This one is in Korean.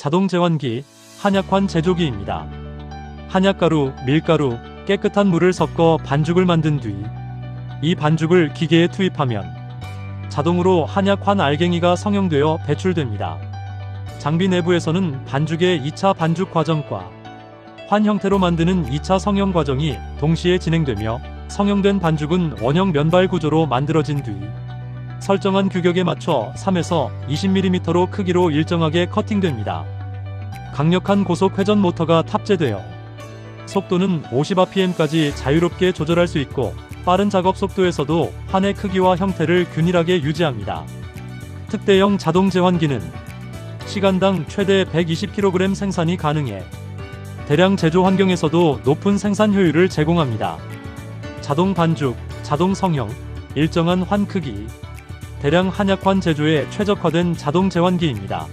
자동 제환기, 한약환 제조기입니다. 한약가루, 밀가루, 깨끗한 물을 섞어 반죽을 만든 뒤 이 반죽을 기계에 투입하면 자동으로 한약환 알갱이가 성형되어 배출됩니다. 장비 내부에서는 반죽의 2차 반죽 과정과 환 형태로 만드는 2차 성형 과정이 동시에 진행되며 성형된 반죽은 원형 면발 구조로 만들어진 뒤 설정한 규격에 맞춰 3에서 20mm로 크기로 일정하게 커팅됩니다. 강력한 고속 회전 모터가 탑재되어 속도는 50rpm까지 자유롭게 조절할 수 있고 빠른 작업 속도에서도 판의 크기와 형태를 균일하게 유지합니다. 특대형 자동 제환기는 시간당 최대 120kg 생산이 가능해 대량 제조 환경에서도 높은 생산 효율을 제공합니다. 자동 반죽, 자동 성형, 일정한 환 크기, 대량 한약환 제조에 최적화된 자동 제환기입니다.